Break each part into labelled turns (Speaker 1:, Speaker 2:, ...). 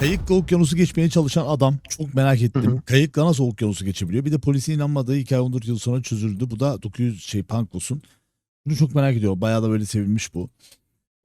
Speaker 1: Kayıkla okyanusu geçmeye çalışan adam çok merak ettim. Kayıkla nasıl okyanusu geçebiliyor? Bir de polisin inanmadığı hikaye 14 yıl sonra çözüldü. Bu da 900 şey Pankos'un. Bunu çok merak ediyorum. Bayağı da böyle sevilmiş bu.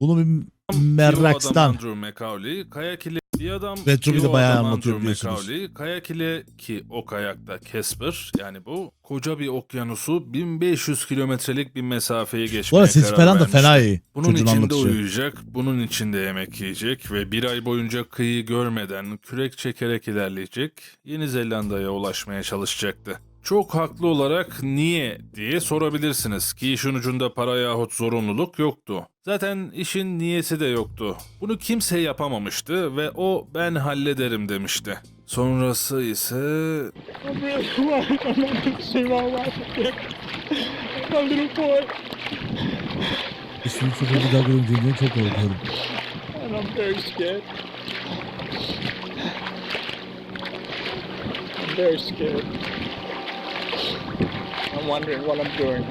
Speaker 1: Bunu bir Merrax'tan
Speaker 2: Andrew McCauley, kayak ile bir adam
Speaker 1: Retro
Speaker 2: ki
Speaker 1: bir de bayağı anlatıyor biliyorsunuz.
Speaker 2: Kayak ile ki o kayakta Casper yani bu koca bir okyanusu 1500 kilometrelik bir mesafeyi geçmeye
Speaker 1: Bu arada sesi
Speaker 2: karar
Speaker 1: falan da fena iyi.
Speaker 2: Bunun
Speaker 1: Çocuğun
Speaker 2: içinde
Speaker 1: anlatışı.
Speaker 2: uyuyacak, bunun içinde yemek yiyecek ve bir ay boyunca kıyı görmeden kürek çekerek ilerleyecek, Yeni Zelanda'ya ulaşmaya çalışacaktı. Çok haklı olarak niye diye sorabilirsiniz ki işin ucunda para yahut zorunluluk yoktu. Zaten işin niyesi de yoktu. Bunu kimse yapamamıştı ve o ben hallederim demişti. Sonrası ise
Speaker 3: boy.
Speaker 1: Bir daha görünce çok korkuyorum.
Speaker 3: I'm very scared. I'm very scared. I'm wondering what I'm doing.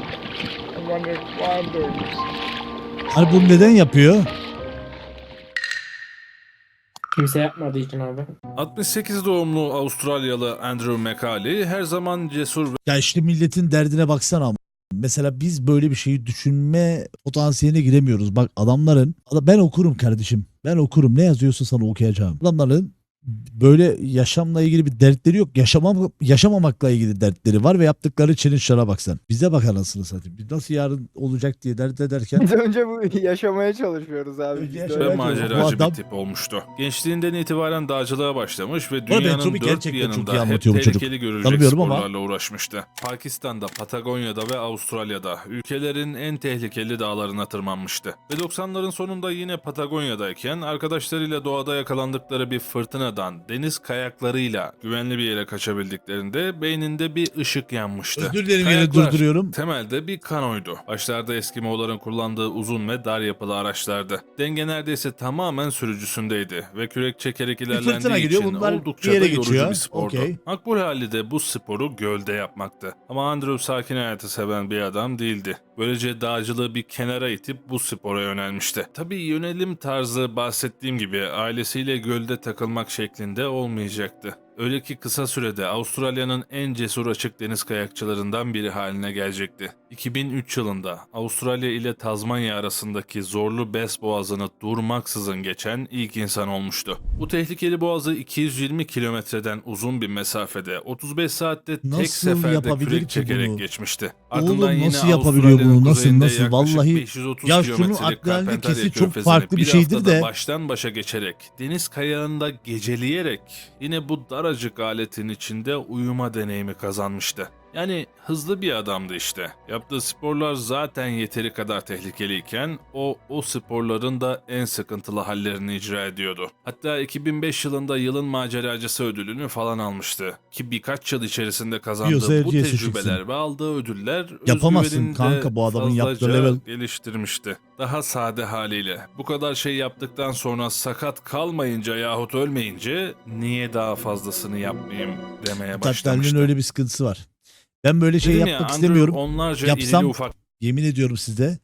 Speaker 3: I'm wondering why I'm doing this.
Speaker 1: Hani bunu neden yapıyor?
Speaker 4: Kimse yapmadığı için abi.
Speaker 2: 68 doğumlu Avustralyalı Andrew McCauley her zaman cesur
Speaker 1: Ya işte milletin derdine baksana ama. Mesela biz böyle bir şeyi düşünme potansiyeline giremiyoruz. Bak adamların ben okurum kardeşim. Ben okurum. Ne yazıyorsa sana okuyacağım. Adamların böyle yaşamla ilgili bir dertleri yok. Yaşamam, yaşamamakla ilgili dertleri var ve yaptıkları challenge'lara bak sen. Bize bak anasını satayım. Biz nasıl yarın olacak diye dert ederken
Speaker 5: Biz önce bu yaşamaya çalışıyoruz abi.
Speaker 1: Önce
Speaker 5: Biz de
Speaker 1: yaşamaya
Speaker 2: ve
Speaker 1: bu
Speaker 2: maceracı
Speaker 1: adam-
Speaker 2: bir tip olmuştu. Gençliğinden itibaren dağcılığa başlamış ve
Speaker 1: arada
Speaker 2: dünyanın dört bir
Speaker 1: gerçekten çok iyi
Speaker 2: yanında hep
Speaker 1: anlatıyor bu çocuk.
Speaker 2: tehlikeli görülecek
Speaker 1: Tanımıyorum ama-
Speaker 2: sporlarla uğraşmıştı. Pakistan'da, Patagonya'da ve Avustralya'da ülkelerin en tehlikeli dağlarına tırmanmıştı. Ve 90'ların sonunda yine Patagonya'dayken arkadaşlarıyla doğada yakalandıkları bir fırtınadan deniz kayaklarıyla güvenli bir yere kaçabildiklerinde beyninde bir ışık yanmıştı.
Speaker 1: özür dilerim yine
Speaker 2: Kayaklar-
Speaker 1: durduruyorum.
Speaker 2: Temelde bir kanoydu. Başlarda Eskimoğulların kullandığı uzun ve dar yapılı araçlardı. Denge neredeyse tamamen sürücüsündeydi ve kürek çekerek
Speaker 1: fırtına
Speaker 2: ilerlendiği
Speaker 1: gidiyor,
Speaker 2: için
Speaker 1: bunlar
Speaker 2: oldukça
Speaker 1: bir yere
Speaker 2: da yorucu
Speaker 1: geçiyor.
Speaker 2: bir spordu.
Speaker 1: Okey.
Speaker 2: Makbul hali de bu sporu gölde yapmaktı. Ama Andrew sakin hayatı seven bir adam değildi. Böylece dağcılığı bir kenara itip bu spora yönelmişti. Tabii yönelim tarzı bahsettiğim gibi ailesiyle gölde takılmak şeklinde olmayacaktı. Öyle ki kısa sürede Avustralya'nın en cesur açık deniz kayakçılarından biri haline gelecekti. 2003 yılında Avustralya ile Tazmanya arasındaki zorlu Bes Boğazı'nı durmaksızın geçen ilk insan olmuştu. Bu tehlikeli boğazı 220 kilometreden uzun bir mesafede 35 saatte tek
Speaker 1: Nasıl
Speaker 2: seferde
Speaker 1: yapabilir
Speaker 2: kürek çekerek
Speaker 1: bunu?
Speaker 2: geçmişti.
Speaker 1: Oğlum
Speaker 2: Ardından yine
Speaker 1: nasıl yapabiliyor bunu? Nasıl, nasıl? Vallahi-
Speaker 2: 530
Speaker 1: Ya şunun aklı
Speaker 2: Carpentaria
Speaker 1: kesin çok farklı bir şeydir de.
Speaker 2: baştan başa geçerek deniz kayağında geceleyerek yine bu daracık aletin içinde uyuma deneyimi kazanmıştı. Yani hızlı bir adamdı işte. Yaptığı sporlar zaten yeteri kadar tehlikeliyken o o sporların da en sıkıntılı hallerini icra ediyordu. Hatta 2005 yılında yılın maceracısı ödülünü falan almıştı. Ki birkaç yıl içerisinde kazandığı bu tecrübeler
Speaker 1: çıksın.
Speaker 2: ve aldığı ödüller
Speaker 1: Yapamazsın kanka bu adamın yaptığı level.
Speaker 2: geliştirmişti. Daha sade haliyle. Bu kadar şey yaptıktan sonra sakat kalmayınca yahut ölmeyince niye daha fazlasını yapmayayım demeye başlamıştı.
Speaker 1: öyle bir sıkıntısı var. Ben böyle şey
Speaker 2: Dedim ya,
Speaker 1: yapmak
Speaker 2: Andrew
Speaker 1: istemiyorum.
Speaker 2: Onlarca
Speaker 1: Yapsam-
Speaker 2: ufak
Speaker 1: Yemin ediyorum size.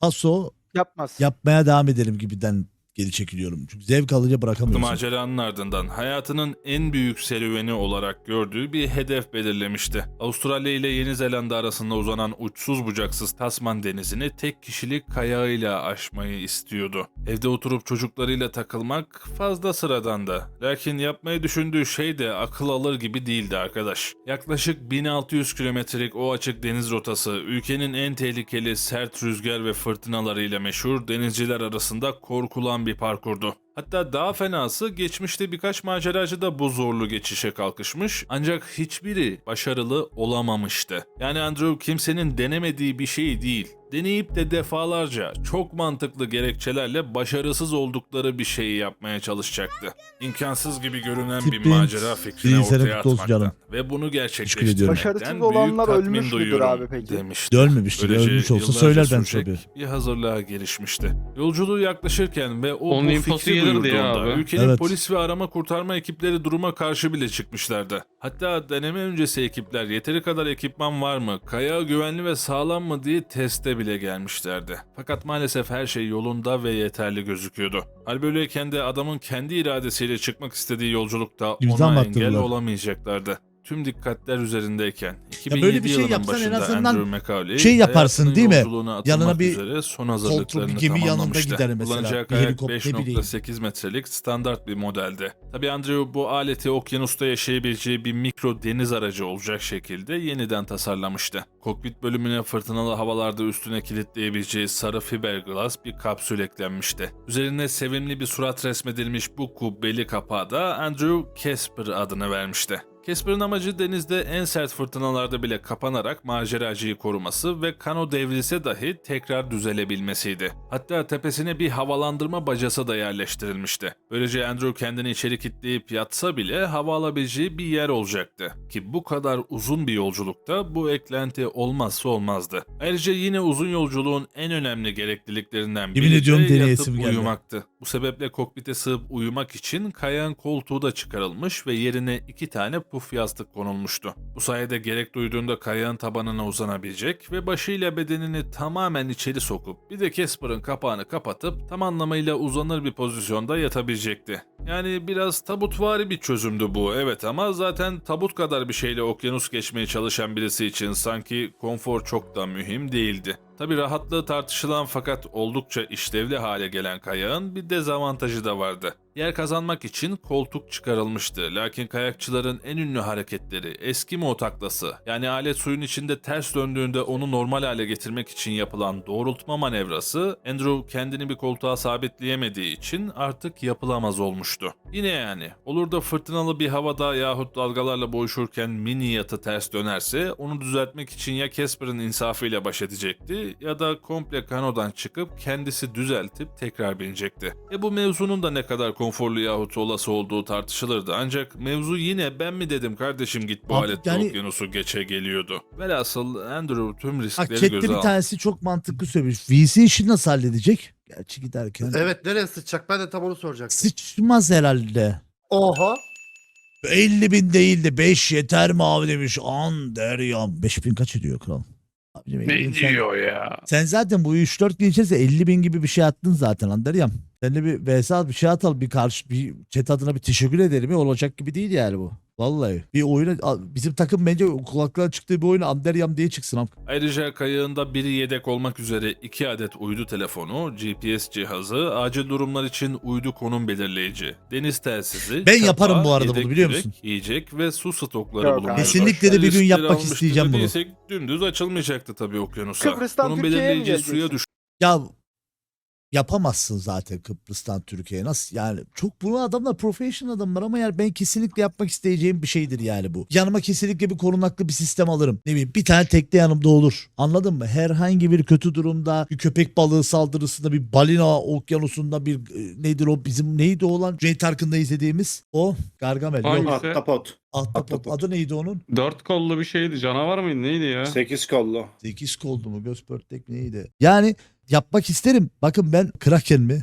Speaker 1: Paso
Speaker 5: Yapmaz.
Speaker 1: yapmaya devam ederim gibiden geri çekiliyorum. Çünkü zevk alınca bırakamıyorsun.
Speaker 2: maceranın ardından hayatının en büyük serüveni olarak gördüğü bir hedef belirlemişti. Avustralya ile Yeni Zelanda arasında uzanan uçsuz bucaksız Tasman denizini tek kişilik kayağıyla aşmayı istiyordu. Evde oturup çocuklarıyla takılmak fazla sıradandı. Lakin yapmayı düşündüğü şey de akıl alır gibi değildi arkadaş. Yaklaşık 1600 kilometrelik o açık deniz rotası ülkenin en tehlikeli sert rüzgar ve fırtınalarıyla meşhur denizciler arasında korkulan bir parkurdu. Hatta daha fenası geçmişte birkaç maceracı da bu zorlu geçişe kalkışmış ancak hiçbiri başarılı olamamıştı. Yani Andrew kimsenin denemediği bir şey değil. Deneyip de defalarca çok mantıklı gerekçelerle başarısız oldukları bir şeyi yapmaya çalışacaktı. İmkansız gibi görünen bir
Speaker 1: Tipping,
Speaker 2: macera fikrini
Speaker 1: iyi sene
Speaker 2: ortaya
Speaker 1: kutlu olsun
Speaker 2: atmaktan
Speaker 1: canım.
Speaker 2: ve bunu
Speaker 1: ediyorum.
Speaker 2: gerçekleştirmekten
Speaker 5: Başarısız
Speaker 2: büyük
Speaker 5: olanlar
Speaker 2: tatmin
Speaker 5: ölmüş müdür
Speaker 2: duyuyorum
Speaker 5: abi peki?
Speaker 2: demişti.
Speaker 1: Ölmemiştir.
Speaker 2: Böylece
Speaker 1: Ölmüş olsa
Speaker 2: yıllarca
Speaker 1: söyler ben
Speaker 2: sürecek
Speaker 1: tabii.
Speaker 2: Bir hazırlığa girişmişti. Yolculuğu yaklaşırken ve o
Speaker 6: Onun
Speaker 2: bu fikri duyurduğunda
Speaker 6: ya abi.
Speaker 2: ülkenin
Speaker 1: Evet.
Speaker 2: polis ve arama kurtarma ekipleri duruma karşı bile çıkmışlardı. Hatta deneme öncesi ekipler yeteri kadar ekipman var mı, kayağı güvenli ve sağlam mı diye teste bile gelmişlerdi. Fakat maalesef her şey yolunda ve yeterli gözüküyordu. Hal böyleyken de adamın kendi iradesiyle çıkmak istediği yolculukta
Speaker 1: mı
Speaker 2: ona engel olamayacaklardı. Tüm dikkatler üzerindeyken 2007
Speaker 1: böyle bir şey yapsan en azından
Speaker 2: Andrew McCauley
Speaker 1: şey yaparsın değil mi? Yanına bir
Speaker 2: üzere son
Speaker 1: kontrol, bir
Speaker 2: hazırlıklarını
Speaker 1: gemi yanında gider mesela.
Speaker 2: Kullanacağı
Speaker 1: Bir helikopter, ne bileyim.
Speaker 2: 5.8 metrelik standart bir modeldi. Tabi Andrew bu aleti okyanusta yaşayabileceği bir mikro deniz aracı olacak şekilde yeniden tasarlamıştı. Kokpit bölümüne fırtınalı havalarda üstüne kilitleyebileceği sarı fiberglass bir kapsül eklenmişti. Üzerine sevimli bir surat resmedilmiş bu kubbeli kapağa da Andrew Casper adını vermişti. Casper'ın amacı denizde en sert fırtınalarda bile kapanarak maceracıyı koruması ve kano devrilse dahi tekrar düzelebilmesiydi. Hatta tepesine bir havalandırma bacası da yerleştirilmişti. Böylece Andrew kendini içeri kilitleyip yatsa bile hava alabileceği bir yer olacaktı. Ki bu kadar uzun bir yolculukta bu eklenti olmazsa olmazdı. Ayrıca yine uzun yolculuğun en önemli gerekliliklerinden
Speaker 1: Yemin
Speaker 2: biri
Speaker 1: ediyorum
Speaker 2: de
Speaker 1: deneyesim
Speaker 2: yatıp
Speaker 1: geldi.
Speaker 2: uyumaktı. Bu sebeple kokpite sığıp uyumak için kayağın koltuğu da çıkarılmış ve yerine iki tane puf yastık konulmuştu. Bu sayede gerek duyduğunda kayağın tabanına uzanabilecek ve başıyla bedenini tamamen içeri sokup bir de Casper'ın kapağını kapatıp tam anlamıyla uzanır bir pozisyonda yatabilecekti. Yani biraz tabutvari bir çözümdü bu evet ama zaten tabut kadar bir şeyle okyanus geçmeye çalışan birisi için sanki konfor çok da mühim değildi. Tabi rahatlığı tartışılan fakat oldukça işlevli hale gelen kayağın bir dezavantajı da vardı. Yer kazanmak için koltuk çıkarılmıştı. Lakin kayakçıların en ünlü hareketleri Eskimo taklası yani alet suyun içinde ters döndüğünde onu normal hale getirmek için yapılan doğrultma manevrası Andrew kendini bir koltuğa sabitleyemediği için artık yapılamaz olmuştu. Yine yani olur da fırtınalı bir havada yahut dalgalarla boğuşurken mini yatı ters dönerse onu düzeltmek için ya Casper'ın insafıyla baş edecekti ya da komple kanodan çıkıp kendisi düzeltip tekrar binecekti. E bu mevzunun da ne kadar konforlu yahut olası olduğu tartışılırdı ancak mevzu yine ben mi dedim kardeşim git bu
Speaker 1: Abi
Speaker 2: aletle
Speaker 1: yani-
Speaker 2: okyanusu geçe geliyordu. Velhasıl Andrew tüm
Speaker 1: Bak
Speaker 2: riskleri
Speaker 1: chatte
Speaker 2: göze
Speaker 1: bir
Speaker 2: aldı.
Speaker 1: tanesi çok mantıklı söylemiş. VC işini nasıl halledecek? Gerçi giderken.
Speaker 7: Evet nereye sıçacak? Ben de tam onu soracaktım.
Speaker 1: Sıçmaz herhalde.
Speaker 7: Oha.
Speaker 1: 50 bin değil de 5 yeter mi abi demiş. An deryam. 5 bin kaç ediyor kral? Abicim, 50 bin sen-
Speaker 6: ya?
Speaker 1: Sen zaten bu 3-4 gün içerisinde 50 bin gibi bir şey attın zaten Anderyam. Sen de bir VS bir şey atalım bir karşı bir chat adına bir teşekkür ederim ya olacak gibi değil yani bu. Vallahi bir oyuna bizim takım bence kulaklığa çıktığı bir oyuna Anderyam diye çıksın. am.
Speaker 2: Ayrıca kayığında biri yedek olmak üzere iki adet uydu telefonu, GPS cihazı, acil durumlar için uydu konum belirleyici, deniz telsizi,
Speaker 1: Ben
Speaker 2: çapa,
Speaker 1: yaparım bu arada bunu, biliyor
Speaker 2: yürek,
Speaker 1: musun?
Speaker 2: Yiyecek ve su stokları
Speaker 5: Yok abi.
Speaker 1: Kesinlikle de bir gün
Speaker 2: Riskleri
Speaker 1: yapmak
Speaker 2: almıştı
Speaker 1: isteyeceğim bunu.
Speaker 2: dediysek Dümdüz açılmayacaktı tabii okyanusa.
Speaker 5: Kıbrıs'tan
Speaker 2: Konum
Speaker 5: Türkiye'ye mi
Speaker 2: belirleyici suya
Speaker 5: geleceksin?
Speaker 2: düş
Speaker 1: Ya yapamazsın zaten Kıbrıs'tan Türkiye'ye. Nasıl yani çok bunu adamlar professional adamlar ama yani ben kesinlikle yapmak isteyeceğim bir şeydir yani bu. Yanıma kesinlikle bir korunaklı bir sistem alırım. Ne bileyim bir tane tekne yanımda olur. Anladın mı? Herhangi bir kötü durumda bir köpek balığı saldırısında bir balina okyanusunda bir e, nedir o bizim neydi o lan? Cüneyt Arkın'da izlediğimiz o Gargamel. Yok,
Speaker 6: Hangisi?
Speaker 8: Ahtapot.
Speaker 1: Ahtapot.
Speaker 8: Ahtapot.
Speaker 1: Adı neydi onun?
Speaker 6: Dört kollu bir şeydi. Canavar mıydı? Neydi ya?
Speaker 8: 8 kollu.
Speaker 1: 8 koldu mu? Göz pörtlek neydi? Yani yapmak isterim. Bakın ben Kraken mi?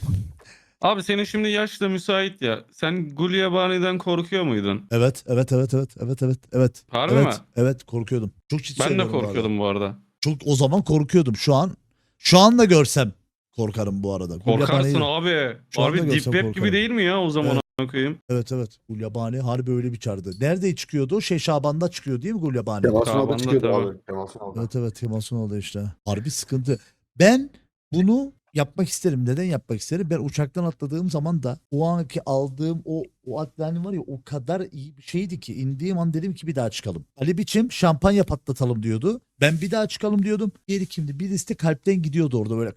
Speaker 6: Abi senin şimdi yaş da müsait ya. Sen Gulyabani'den korkuyor muydun?
Speaker 1: Evet, evet, evet, evet, evet, evet, evet.
Speaker 6: Harbi
Speaker 1: evet,
Speaker 6: mi?
Speaker 1: Evet, korkuyordum. Çok ciddi
Speaker 6: Ben de
Speaker 1: söylüyorum bu arada.
Speaker 6: korkuyordum bu arada.
Speaker 1: Çok o zaman korkuyordum. Şu an şu anda görsem korkarım bu arada.
Speaker 6: Korkarsın abi.
Speaker 1: Şu anda
Speaker 6: Abi
Speaker 1: görsem
Speaker 6: Deep Web
Speaker 1: korkarım.
Speaker 6: gibi değil mi ya o zaman
Speaker 1: Evet.
Speaker 6: koyayım?
Speaker 1: Evet evet. Gulyabani harbi öyle bir çardı. Nerede çıkıyordu? o? Şey Şaban'da çıkıyor değil mi Gulyabani?
Speaker 7: Kemal Sunal'da çıkıyordu
Speaker 6: tabii.
Speaker 7: abi. Kemal Sunal'da.
Speaker 1: Evet evet Kemal Sunal'da işte. Harbi sıkıntı. Ben bunu yapmak isterim. Neden yapmak isterim? Ben uçaktan atladığım zaman da o anki aldığım o o adrenalin var ya o kadar iyi bir şeydi ki indiğim an dedim ki bir daha çıkalım. Ali Biçim şampanya patlatalım diyordu. Ben bir daha çıkalım diyordum. Diğeri kimdi? Birisi de kalpten gidiyordu orada böyle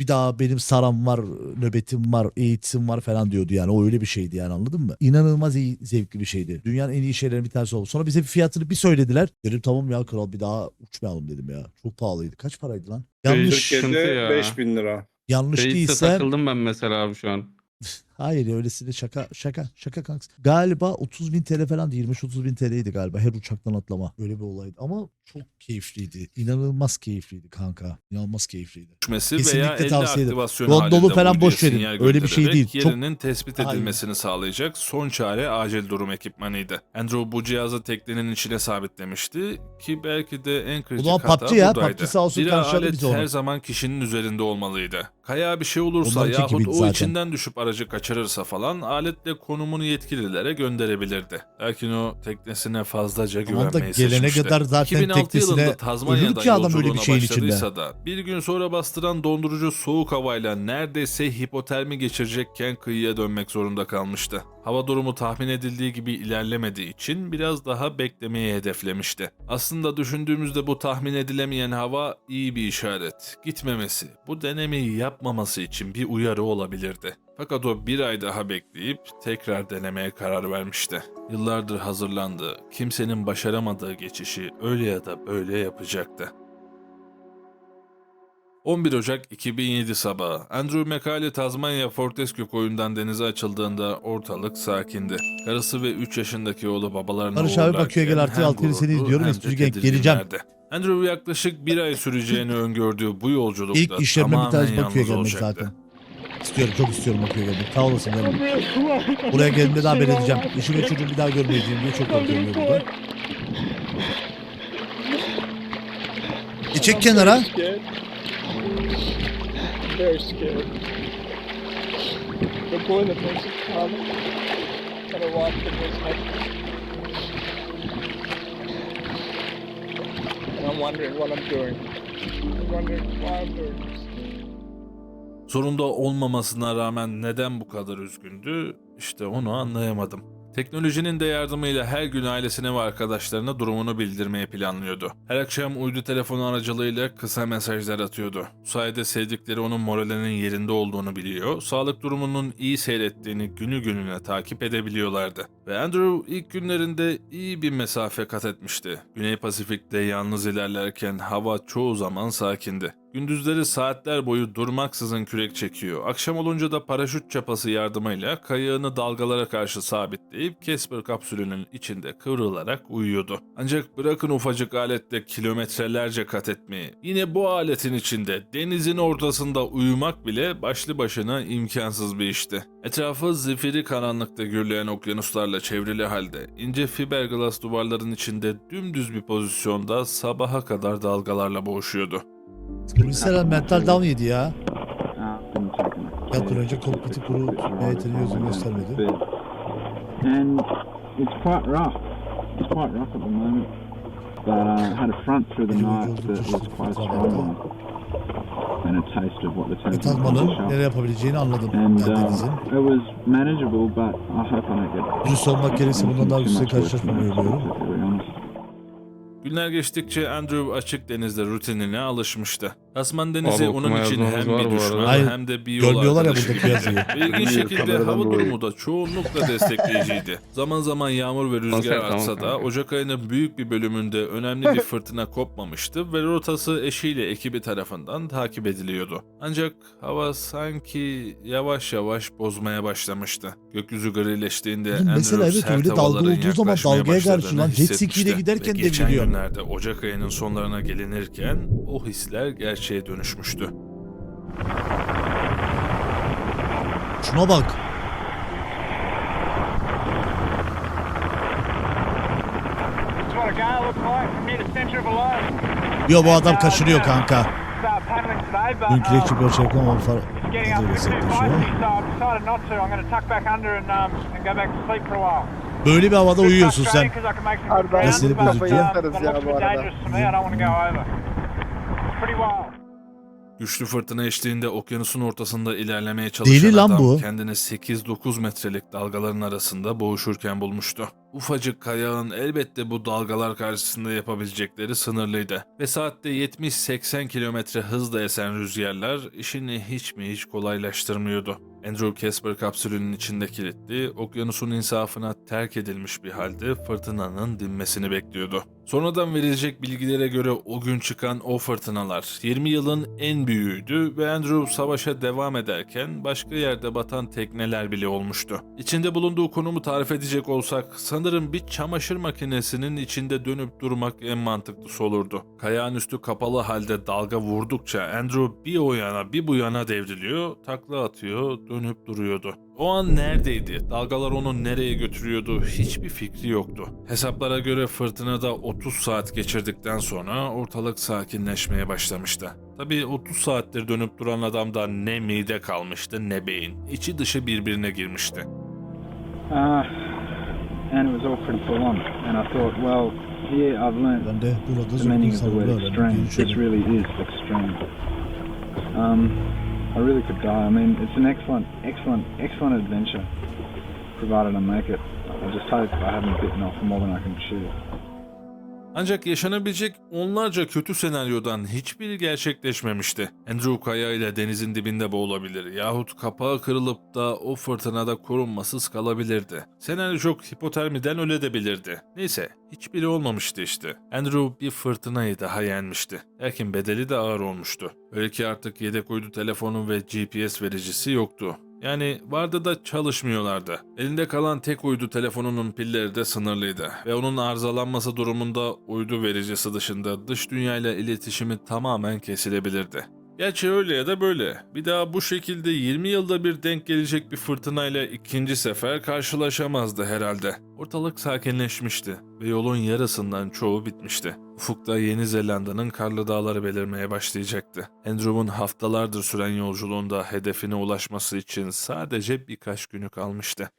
Speaker 1: bir daha benim saram var, nöbetim var, eğitim var falan diyordu yani. O öyle bir şeydi yani anladın mı? İnanılmaz iyi, zevkli bir şeydi. Dünyanın en iyi şeylerinden bir tanesi oldu. Sonra bize bir fiyatını bir söylediler. Dedim tamam ya kral bir daha uçmayalım dedim ya. Çok pahalıydı. Kaç paraydı lan? Yanlış
Speaker 8: Türkiye'de
Speaker 6: ya.
Speaker 8: 5000 lira.
Speaker 1: yanlış
Speaker 6: Beyit'e
Speaker 1: değilsem
Speaker 6: takıldım ben mesela abi şu an.
Speaker 1: Hayır öylesine şaka şaka şaka kanks. Galiba 30 bin TL falan 25-30 bin TL'ydi galiba her uçaktan atlama. Böyle bir olaydı ama çok keyifliydi. İnanılmaz keyifliydi kanka. İnanılmaz keyifliydi.
Speaker 2: düşmesi veya elde
Speaker 1: tavsiye ederim.
Speaker 2: aktivasyon
Speaker 1: Gondolu falan boş verin. Öyle bir şey değil. Çok-
Speaker 2: Yerinin tespit
Speaker 1: Aynen.
Speaker 2: edilmesini sağlayacak son çare acil durum ekipmanıydı. Andrew bu cihazı teknenin içine sabitlemişti ki belki de en kritik
Speaker 1: zaman
Speaker 2: hata
Speaker 1: PUBG ya,
Speaker 2: buradaydı.
Speaker 1: PUBG sağ olsun
Speaker 2: Bir alet her zaman kişinin üzerinde olmalıydı. Kaya bir şey olursa
Speaker 1: Onlarınki
Speaker 2: yahut o
Speaker 1: zaten.
Speaker 2: içinden düşüp aracı kaçırırsa falan aletle konumunu yetkililere gönderebilirdi. Lakin o teknesine fazlaca
Speaker 1: Tamam da
Speaker 2: güvenmeyi
Speaker 1: gelene
Speaker 2: seçmişti.
Speaker 1: kadar zaten
Speaker 2: 2006
Speaker 1: teknesine
Speaker 2: yılında
Speaker 1: ölür
Speaker 2: Tazmanya'da
Speaker 1: ki adam öyle bir
Speaker 2: yolculuğuna
Speaker 1: şeyin içinde.
Speaker 2: başladıysa da bir gün sonra bastıran dondurucu soğuk havayla neredeyse hipotermi geçirecekken kıyıya dönmek zorunda kalmıştı. Hava durumu tahmin edildiği gibi ilerlemediği için biraz daha beklemeyi hedeflemişti. Aslında düşündüğümüzde bu tahmin edilemeyen hava iyi bir işaret. Gitmemesi, bu denemeyi yapmaması için bir uyarı olabilirdi. Fakat o bir ay daha bekleyip tekrar denemeye karar vermişti. Yıllardır hazırlandığı, kimsenin başaramadığı geçişi öyle ya da böyle yapacaktı. 11 Ocak 2007 sabahı Andrew McCauley Tazmanya Fortescue koyundan denize açıldığında ortalık sakindi. Karısı ve 3 yaşındaki oğlu babalarına
Speaker 1: Barış abi bakıyor, gel artık
Speaker 2: hem
Speaker 1: altı yıl seni izliyorum, geleceğim.
Speaker 2: Andrew yaklaşık bir ay süreceğini öngördüğü bu yolculukta
Speaker 1: İlk işlerime bir tanesi bakıyor gelmek zaten. İstiyorum çok istiyorum bakıyor gelmek. Sağ olasın.
Speaker 3: I'm
Speaker 1: Buraya geldiğimde daha
Speaker 3: save
Speaker 1: edeceğim. İşi ve çocuğu bir daha görmeyeceğim diye çok korkuyorum
Speaker 3: really
Speaker 1: burada. E çek kenara.
Speaker 3: I'm wondering what I'm doing. I'm wondering why I'm doing this.
Speaker 2: Zorunda olmamasına rağmen neden bu kadar üzgündü? İşte onu anlayamadım. Teknolojinin de yardımıyla her gün ailesine ve arkadaşlarına durumunu bildirmeyi planlıyordu. Her akşam uydu telefonu aracılığıyla kısa mesajlar atıyordu. Bu sayede sevdikleri onun moralinin yerinde olduğunu biliyor, sağlık durumunun iyi seyrettiğini günü gününe takip edebiliyorlardı. Ve Andrew ilk günlerinde iyi bir mesafe kat etmişti. Güney Pasifik'te yalnız ilerlerken hava çoğu zaman sakindi. Gündüzleri saatler boyu durmaksızın kürek çekiyor. Akşam olunca da paraşüt çapası yardımıyla kayığını dalgalara karşı sabitleyip Casper kapsülünün içinde kıvrılarak uyuyordu. Ancak bırakın ufacık aletle kilometrelerce kat etmeyi. Yine bu aletin içinde denizin ortasında uyumak bile başlı başına imkansız bir işti. Etrafı zifiri karanlıkta gürleyen okyanuslarla çevrili halde ince fiberglass duvarların içinde dümdüz bir pozisyonda sabaha kadar dalgalarla boğuşuyordu.
Speaker 1: Polisler mental down yedi ya. Yat önce kokpiti kuru tutmaya yeteneği göstermedi.
Speaker 8: and it's quite rough. It's quite rough at the moment. But uh, had a front through the night that was quite strong and a taste of what the
Speaker 1: E,
Speaker 8: Tasman
Speaker 1: Tazman'ın
Speaker 8: can
Speaker 1: neler yapabileceğini anladım.
Speaker 8: And um, it was manageable, but I hope I don't get
Speaker 1: Dürüst olmak gerekirse bundan daha
Speaker 8: than
Speaker 1: karşılaşmamayı umuyorum.
Speaker 2: Günler geçtikçe Andrew açık denizde rutinine alışmıştı. Tasman denizi
Speaker 6: Abi
Speaker 2: onun
Speaker 6: okuma
Speaker 2: için
Speaker 6: yazmamız
Speaker 2: hem
Speaker 6: var
Speaker 2: bir
Speaker 6: bu
Speaker 2: düşman
Speaker 6: arada.
Speaker 1: Hayır,
Speaker 2: hem de bir yol
Speaker 1: Görmüyorlar ya
Speaker 2: arkadaşı
Speaker 1: buradaki yazıyı.
Speaker 2: İlginç
Speaker 5: Bilmiyorum,
Speaker 2: şekilde
Speaker 5: kameradan
Speaker 2: hava
Speaker 5: dolayı.
Speaker 2: durumu da çoğunlukla destekleyiciydi. zaman zaman yağmur ve rüzgar
Speaker 6: Konser, tamam
Speaker 2: artsa da
Speaker 6: kanka.
Speaker 2: Ocak ayının büyük bir bölümünde önemli bir fırtına kopmamıştı ve rotası eşiyle ekibi tarafından takip ediliyordu. Ancak hava sanki yavaş yavaş bozmaya başlamıştı. Gökyüzü grileştiğinde
Speaker 1: Oğlum mesela
Speaker 2: Andrew
Speaker 1: evet,
Speaker 2: sert
Speaker 1: öyle dalga
Speaker 2: havaların
Speaker 1: olduğu zaman
Speaker 2: yaklaşmaya
Speaker 1: dalgaya karşı
Speaker 2: başladığını
Speaker 1: lan jet ski ile
Speaker 2: hissetmişti.
Speaker 1: giderken
Speaker 2: Ve
Speaker 1: de
Speaker 2: geçen
Speaker 1: biliyorum.
Speaker 2: günlerde Ocak ayının sonlarına gelinirken o hisler gerçeğe dönüşmüştü.
Speaker 1: Şuna bak. Yo bu adam kaçırıyor kanka.
Speaker 9: Start paddling today, but
Speaker 1: Dün kireççi böyle şey yapmam ama far...
Speaker 9: um.
Speaker 1: Böyle bir havada uyuyorsun sen.
Speaker 9: but,
Speaker 1: bozucu ya.
Speaker 2: Güçlü fırtına eşliğinde okyanusun ortasında ilerlemeye çalışan
Speaker 1: Deli lan
Speaker 2: adam
Speaker 1: bu.
Speaker 2: kendini 8-9 metrelik dalgaların arasında boğuşurken bulmuştu. Ufacık kayağın elbette bu dalgalar karşısında yapabilecekleri sınırlıydı. Ve saatte 70-80 kilometre hızla esen rüzgarlar işini hiç mi hiç kolaylaştırmıyordu. Andrew Casper kapsülünün içinde kilitli, okyanusun insafına terk edilmiş bir halde fırtınanın dinmesini bekliyordu. Sonradan verilecek bilgilere göre o gün çıkan o fırtınalar 20 yılın en büyüğüydü ve Andrew savaşa devam ederken başka yerde batan tekneler bile olmuştu. İçinde bulunduğu konumu tarif edecek olsak sanırım bir çamaşır makinesinin içinde dönüp durmak en mantıklısı olurdu. Kayağın üstü kapalı halde dalga vurdukça Andrew bir o yana bir bu yana devriliyor, takla atıyor, dönüp duruyordu. O an neredeydi? Dalgalar onu nereye götürüyordu? Hiçbir fikri yoktu. Hesaplara göre fırtınada 30 saat geçirdikten sonra ortalık sakinleşmeye başlamıştı. Tabii 30 saattir dönüp duran adamda ne mide kalmıştı ne beyin. İçi dışı birbirine girmişti.
Speaker 8: Uh, and it was pretty full on. And I thought, well, here I've learned
Speaker 1: Ben de burada
Speaker 8: the meaning of the word extreme. This really is extreme. Um, I really could die. I mean, it's an excellent, excellent, excellent adventure, provided I make it. I just hope I haven't bitten off more than I can chew.
Speaker 2: Ancak yaşanabilecek onlarca kötü senaryodan hiçbiri gerçekleşmemişti. Andrew Kaya ile denizin dibinde boğulabilir yahut kapağı kırılıp da o fırtınada korunmasız kalabilirdi. Senaryo çok hipotermiden ölebilirdi. Neyse hiçbiri olmamıştı işte. Andrew bir fırtınayı daha yenmişti. Lakin bedeli de ağır olmuştu. Öyle ki artık yedek uydu telefonu ve GPS vericisi yoktu. Yani vardı da çalışmıyorlardı. Elinde kalan tek uydu telefonunun pilleri de sınırlıydı ve onun arızalanması durumunda uydu vericisi dışında dış dünyayla iletişimi tamamen kesilebilirdi. Gerçi öyle ya da böyle. Bir daha bu şekilde 20 yılda bir denk gelecek bir fırtınayla ikinci sefer karşılaşamazdı herhalde. Ortalık sakinleşmişti ve yolun yarısından çoğu bitmişti. Ufukta Yeni Zelanda'nın karlı dağları belirmeye başlayacaktı. Andrew'un haftalardır süren yolculuğunda hedefine ulaşması için sadece birkaç günü kalmıştı.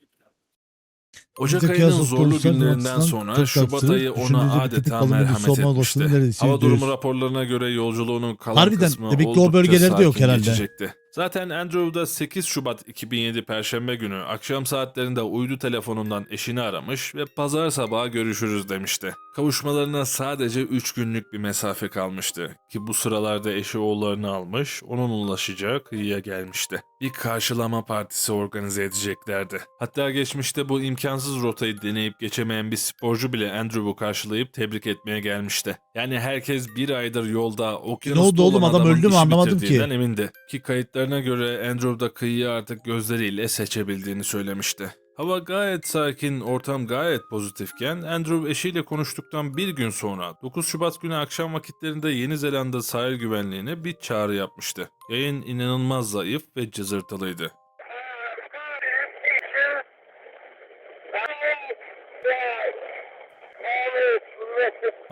Speaker 2: Ocak
Speaker 1: Bizdeki
Speaker 2: ayının zorlu günlerinden sonra Şubat ayı ona adeta merhamet etmişti. Hava durumu
Speaker 1: %100.
Speaker 2: raporlarına göre yolculuğunun kalan
Speaker 1: Harbiden,
Speaker 2: kısmı
Speaker 1: demek ki o bölgelerde yok herhalde.
Speaker 2: geçecekti. Zaten Andrew da 8 Şubat 2007 Perşembe günü akşam saatlerinde uydu telefonundan eşini aramış ve pazar sabahı görüşürüz demişti. Kavuşmalarına sadece 3 günlük bir mesafe kalmıştı ki bu sıralarda eşi oğullarını almış, onun ulaşacağı kıyıya gelmişti. Bir karşılama partisi organize edeceklerdi. Hatta geçmişte bu imkansız rotayı deneyip geçemeyen bir sporcu bile Andrew'u karşılayıp tebrik etmeye gelmişti. Yani herkes bir aydır yolda okyanusta
Speaker 1: oldu oğlum? Adam öldü mü? Anlamadım ki.
Speaker 2: emindi. Ki kayıtlarına göre Andrew da kıyıyı artık gözleriyle seçebildiğini söylemişti. Hava gayet sakin, ortam gayet pozitifken Andrew eşiyle konuştuktan bir gün sonra 9 Şubat günü akşam vakitlerinde Yeni Zelanda sahil güvenliğine bir çağrı yapmıştı. Yayın inanılmaz zayıf ve cızırtılıydı.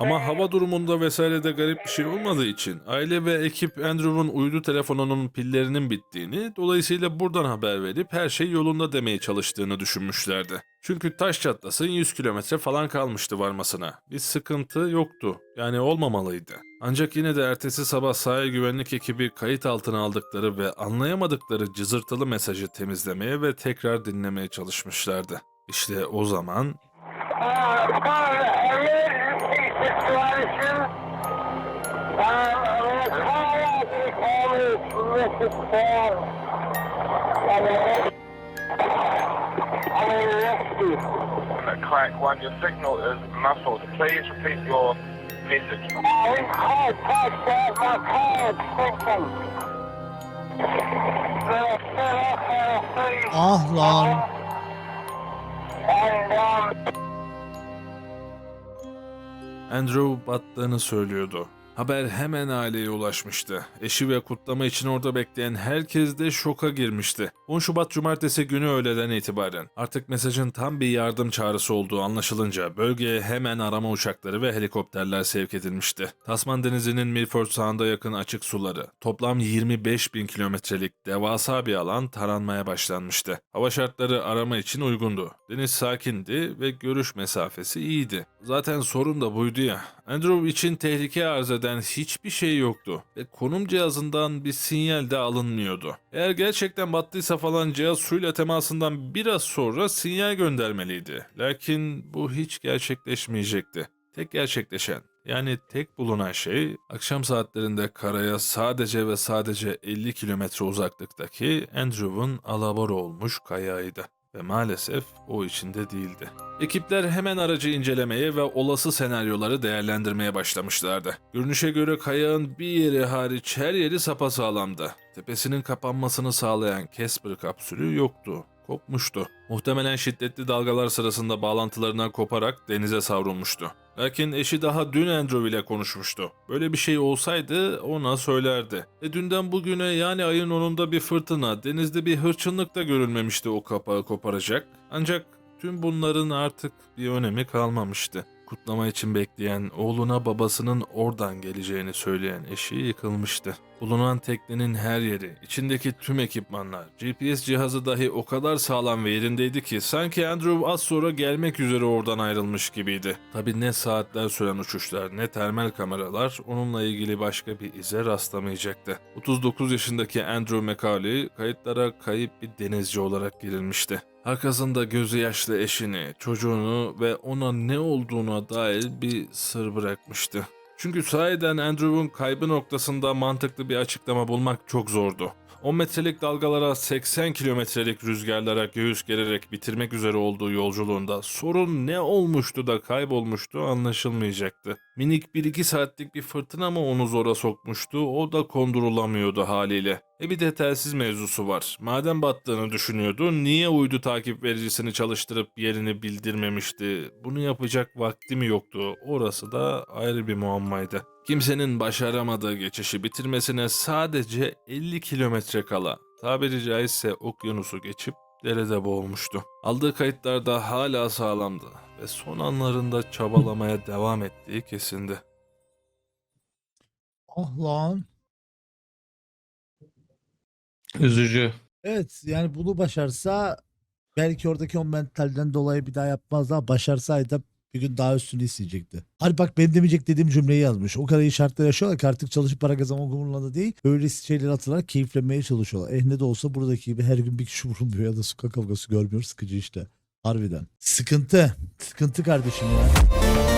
Speaker 2: Ama hava durumunda vesairede garip bir şey olmadığı için aile ve ekip Andrew'un uydu telefonunun pillerinin bittiğini, dolayısıyla buradan haber verip her şey yolunda demeye çalıştığını düşünmüşlerdi. Çünkü taş çatlasın 100 kilometre falan kalmıştı varmasına. Bir sıkıntı yoktu. Yani olmamalıydı. Ancak yine de ertesi sabah sahil güvenlik ekibi kayıt altına aldıkları ve anlayamadıkları cızırtılı mesajı temizlemeye ve tekrar dinlemeye çalışmışlardı. İşte o zaman
Speaker 9: situation. um, I'm going to call out the caller from Mrs. Paul. I'm going to rescue.
Speaker 10: Clark 1,
Speaker 9: your signal is muffled. Please repeat your message.
Speaker 1: I my is long.
Speaker 2: And, um, Andrew battığını söylüyordu. Haber hemen aileye ulaşmıştı. Eşi ve kutlama için orada bekleyen herkes de şoka girmişti. 10 Şubat Cumartesi günü öğleden itibaren artık mesajın tam bir yardım çağrısı olduğu anlaşılınca bölgeye hemen arama uçakları ve helikopterler sevk edilmişti. Tasman Denizi'nin Milford Sound'a yakın açık suları, toplam 25 bin kilometrelik devasa bir alan taranmaya başlanmıştı. Hava şartları arama için uygundu. Deniz sakindi ve görüş mesafesi iyiydi. Zaten sorun da buydu ya. Andrew için tehlike arz eden hiçbir şey yoktu ve konum cihazından bir sinyal de alınmıyordu. Eğer gerçekten battıysa falan cihaz suyla temasından biraz sonra sinyal göndermeliydi. Lakin bu hiç gerçekleşmeyecekti. Tek gerçekleşen Yani tek bulunan şey akşam saatlerinde karaya sadece ve sadece 50 kilometre uzaklıktaki Andrew'un alabora olmuş kayağıydı. Ve maalesef o içinde değildi. Ekipler hemen aracı incelemeye ve olası senaryoları değerlendirmeye başlamışlardı. Görünüşe göre kayağın bir yeri hariç her yeri sapasağlamdı. Tepesinin kapanmasını sağlayan Casper kapsülü yoktu kopmuştu. Muhtemelen şiddetli dalgalar sırasında bağlantılarından koparak denize savrulmuştu. Lakin eşi daha dün Andrew ile konuşmuştu. Böyle bir şey olsaydı ona söylerdi. E dünden bugüne yani ayın 10'unda bir fırtına, denizde bir hırçınlık da görülmemişti o kapağı koparacak. Ancak tüm bunların artık bir önemi kalmamıştı. Kutlama için bekleyen, oğluna babasının oradan geleceğini söyleyen eşi yıkılmıştı. Bulunan teknenin her yeri, içindeki tüm ekipmanlar, GPS cihazı dahi o kadar sağlam ve yerindeydi ki sanki Andrew az sonra gelmek üzere oradan ayrılmış gibiydi. Tabi ne saatler süren uçuşlar ne termal kameralar onunla ilgili başka bir ize rastlamayacaktı. 39 yaşındaki Andrew McCauley kayıtlara kayıp bir denizci olarak girilmişti. Arkasında gözü yaşlı eşini, çocuğunu ve ona ne olduğuna dair bir sır bırakmıştı. Çünkü sahiden Andrew'un kaybı noktasında mantıklı bir açıklama bulmak çok zordu. 10 metrelik dalgalara 80 kilometrelik rüzgarlara göğüs gererek bitirmek üzere olduğu yolculuğunda sorun ne olmuştu da kaybolmuştu anlaşılmayacaktı. Minik 1-2 saatlik bir fırtına mı onu zora sokmuştu o da kondurulamıyordu haliyle. E bir de telsiz mevzusu var. Madem battığını düşünüyordu niye uydu takip vericisini çalıştırıp yerini bildirmemişti? Bunu yapacak vakti mi yoktu? Orası da ayrı bir muammaydı. Kimsenin başaramadığı geçişi bitirmesine sadece 50 kilometre kala tabiri caizse okyanusu geçip derede boğulmuştu. Aldığı kayıtlarda hala sağlamdı ve son anlarında çabalamaya devam ettiği kesindi.
Speaker 1: Ah lan.
Speaker 6: Üzücü.
Speaker 1: Evet yani bunu başarsa belki oradaki o mentalden dolayı bir daha yapmaz ama başarsaydı bir gün daha üstünü isteyecekti. Hani bak ben demeyecek dediğim cümleyi yazmış. O kadar iyi şartlar yaşıyorlar ki artık çalışıp para kazanmak umurlarında değil. Böyle şeyleri atılarak keyiflenmeye çalışıyorlar. Eh ne de olsa buradaki gibi her gün bir kişi vurulmuyor ya da sokak kavgası görmüyor. Sıkıcı işte. Harbiden. Sıkıntı. Sıkıntı kardeşim ya.